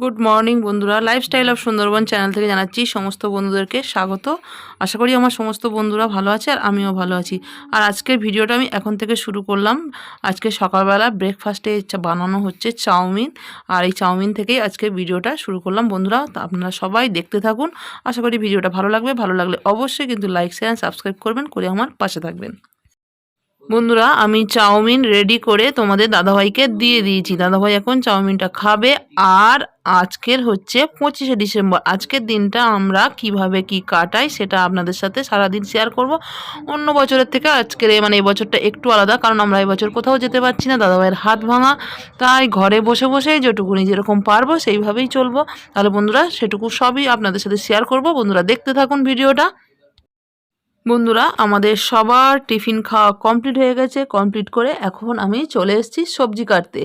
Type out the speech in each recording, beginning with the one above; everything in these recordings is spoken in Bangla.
গুড মর্নিং বন্ধুরা। লাইফস্টাইল অফ সুন্দরবন চ্যানেল থেকে জানাচ্ছি সমস্ত বন্ধুদেরকে স্বাগত। আশা করি আমার সমস্ত বন্ধুরা ভালো আছে আর আমিও ভালো আছি। আর আজকের ভিডিওটা আমি এখন থেকে শুরু করলাম। আজকে সকালবেলা ব্রেকফাস্টে বানানো হচ্ছে চাউমিন। আর এই চাউমিন থেকেই আজকে ভিডিওটা শুরু করলাম। বন্ধুরা আপনারা সবাই দেখতে থাকুন। আশা করি ভিডিওটা ভালো লাগবে। ভালো লাগলে অবশ্যই কিন্তু লাইক শেয়ার সাবস্ক্রাইব করবেন। করে আমার পাশে থাকবেন। বন্ধুরা, আমি চাউমিন রেডি করে তোমাদের দাদাভাইকে দিয়ে দিয়েছি। দাদাভাই এখন চাউমিনটা খাবে আর আজকের হচ্ছে পঁচিশে ডিসেম্বর। আজকের দিনটা আমরা কীভাবে কি কাটাই সেটা আপনাদের সাথে সারাদিন শেয়ার করব। অন্য বছরের থেকে আজকের মানে এই বছরটা একটু আলাদা, কারণ আমরা এই বছর কোথাও যেতে পারছি না, দাদাভাইয়ের হাত ভাঙা। তাই ঘরে বসে বসে যেটুকুনি যেরকম পারব সেইভাবেই চলবো। তাহলে বন্ধুরা, সেটুকু সবই আপনাদের সাথে শেয়ার করব। বন্ধুরা, দেখতে থাকুন ভিডিওটা। বন্ধুরা, আমাদের সবার টিফিন খাওয়া কমপ্লিট হয়ে গেছে। কমপ্লিট করে এখন আমি চলে এসেছি সবজি কাটতে।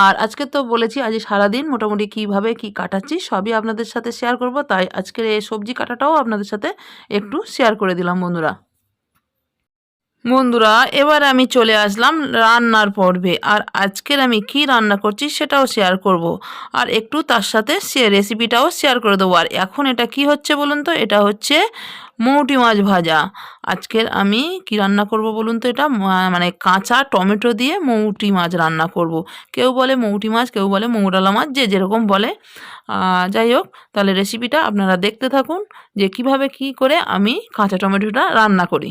আর আজকে তো বলেছি, আজ সারাদিন মোটামুটি কীভাবে কি কাটাচ্ছি সবই আপনাদের সাথে শেয়ার করব। তাই আজকের এই সবজি কাটাটাও আপনাদের সাথে একটু শেয়ার করে দিলাম বন্ধুরা। বন্ধুরা, এবার আমি চলে আসলাম রান্নার পর্বে। আর আজকের আমি কি রান্না করছি সেটাও শেয়ার করব। আর একটু তার সাথে সে রেসিপিটাও শেয়ার করে দেবো। আর এখন এটা কি হচ্ছে বলুন তো? এটা হচ্ছে মৌটি মাছ ভাজা। আজকের আমি কি রান্না করব বলুন তো এটা? মানে কাঁচা টমেটো দিয়ে মৌটি মাছ রান্না করব। কেউ বলে মৌটি মাছ, কেউ বলে মৌডালা মাছ, যে যেরকম বলে। যাই হোক, তাহলে রেসিপিটা আপনারা দেখতে থাকুন, যে কীভাবে কি করে আমি কাঁচা টমেটোটা রান্না করি।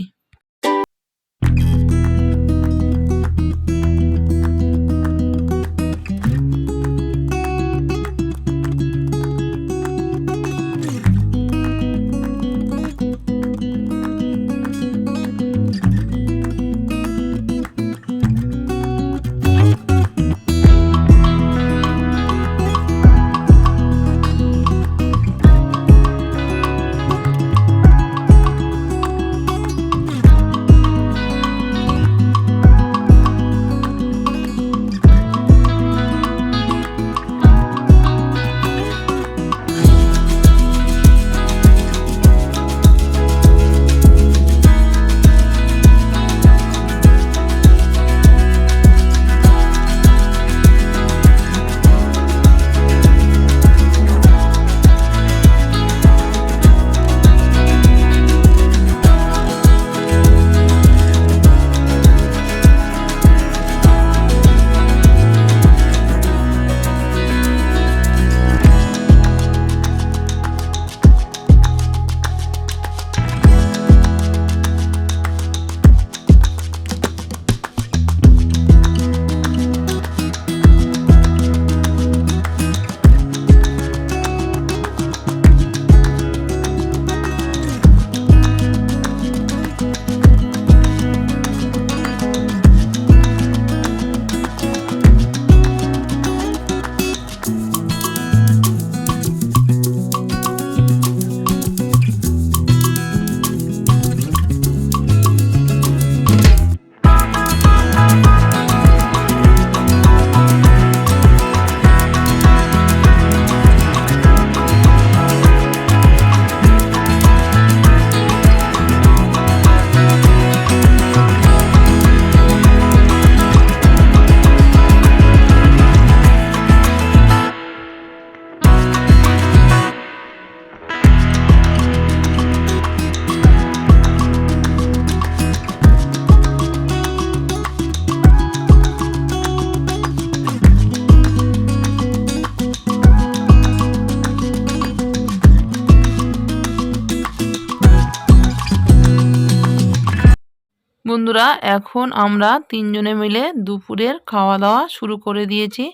বন্ধুরা, এখন আমরা তিনজনে মিলে দুপুরের খাওয়া দাওয়া শুরু করে দিয়েছি।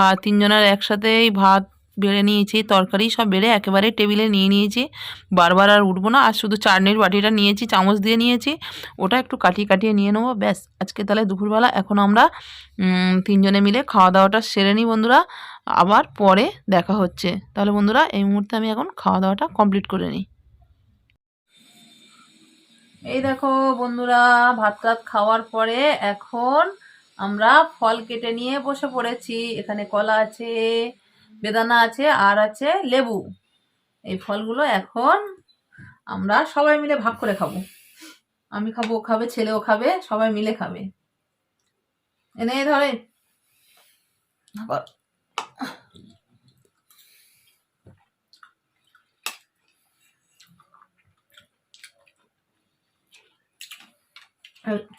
আর তিনজনের একসাথেই ভাত বেড়ে নিয়েছি, তরকারি সব বেড়ে একেবারে টেবিলে নিয়ে নিয়েছি। বারবার আর উঠবো না, আর শুধু চাটনির বাটিটা নিয়েছি, চামচ দিয়ে নিয়েছি। ওটা একটু কাটিয়ে কাটিয়ে নিয়ে নেব, ব্যাস। আজকে তাহলে দুপুরবেলা, এখন আমরা তিনজনে মিলে খাওয়া দাওয়াটা সেরে নিই বন্ধুরা। আবার পরে দেখা হচ্ছে। তাহলে বন্ধুরা, এই মুহূর্তে আমি এখন খাওয়া দাওয়াটা কমপ্লিট করে নিই। এই দেখো বন্ধুরা ভাত টাত খাওয়ার পরে এখন আমরা ফল কেটে নিয়ে বসে পড়েছি। এখানে কলা আছে, বেদানা আছে, আর আছে লেবু। এই ফলগুলো এখন আমরা সবাই মিলে ভাগ করে খাব। আমি খাব, ও খাবে, ছেলেও খাবে, সবাই মিলে খাবে। এনে ধরে। আবার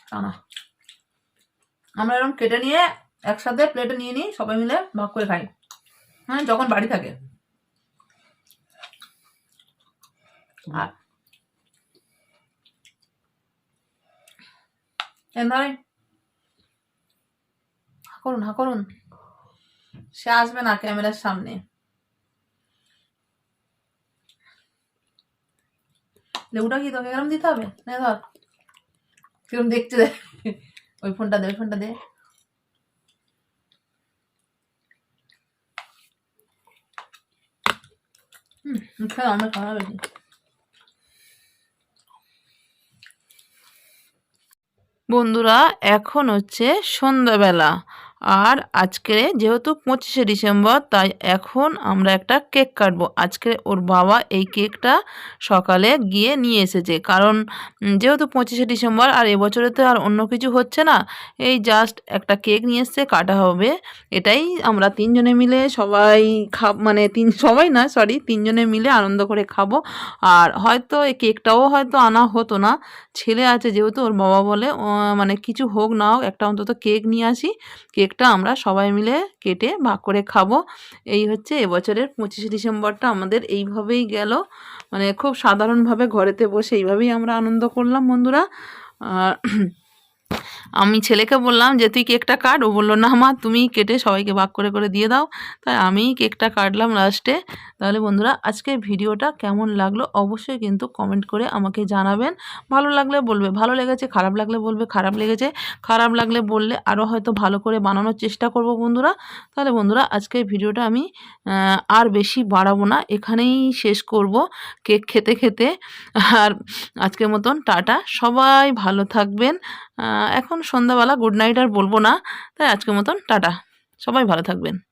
টানা। আমরা এরকম কেটে নিয়ে একসাথে প্লেটে নিয়ে নিই, সবাই মিলে ভাগ করে খাই। মানে যখন বাড়ি থাকে। আর করুন হা করুন সে আসবে না ক্যামেরার সামনে। লেবুটা কি তোকে এরকম দিতে হবে? নে ধর। কিরম দেখতে ওই ফোনটা দে ওই ফোনটা দে। আমরা খাওয়া বন্ধুরা এখন হচ্ছে সন্ধ্যাবেলা। আর আজকে যেহেতু পঁচিশে ডিসেম্বর, তাই এখন আমরা একটা কেক কাটবো। আজকে ওর বাবা এই কেকটা সকালে গিয়ে নিয়ে এসেছে। কারণ যেহেতু পঁচিশে ডিসেম্বর আর এবছরে তো আর অন্য কিছু হচ্ছে না, এই জাস্ট একটা কেক নিয়ে এসছে, কাটা হবে। এটাই আমরা তিনজনে মিলে সবাই খা মানে তিন, সবাই না সরি তিনজনে মিলে আনন্দ করে খাব। আর হয়তো এই কেকটাও হয়তো আনা হতো না। ছেলে আছে যেহেতু, ওর বাবা বলে মানে কিছু হোক না হোক, একটা অন্তত কেক নিয়ে আসি। কেকটা আমরা সবাই মিলে কেটে ভাগ করে খাব। এই হচ্ছে এবছরের পঁচিশে ডিসেম্বরটা আমাদের এইভাবেই গেল। মানে খুব সাধারণভাবে ঘরেতে বসে এইভাবেই আমরা আনন্দ করলাম বন্ধুরা। আর আমি ছেলেকে বললাম যে, তুই কেকটা কাট। ও বলল, না মা, তুমি কেটে সবাইকে ভাগ করে করে দিয়ে দাও। তাই আমি কেকটা কাটলাম লাস্টে তাহলে বন্ধুরা আজকে ভিডিওটা কেমন লাগল অবশ্যই কিন্তু কমেন্ট করে আমাকে জানাবেন। ভালো লাগলে বলবে, ভালো লেগেছে, খারাপ লাগলে বলবে, খারাপ লেগেছে, খারাপ লাগলে বললে আরও হয়তো ভালো করে বানানোর চেষ্টা করব বন্ধুরা। তাহলে বন্ধুরা, আজকের ভিডিওটা আমি আর বেশি বাড়াবো না, এখানেই শেষ করব কেক খেতে খেতে। আর আজকের মতন টাটা, সবাই ভালো থাকবেন। এখন সন্ধ্যাবেলা গুড নাইট আর বলব না। তাই আজকের মতন টাটা। সবাই ভালো থাকবেন।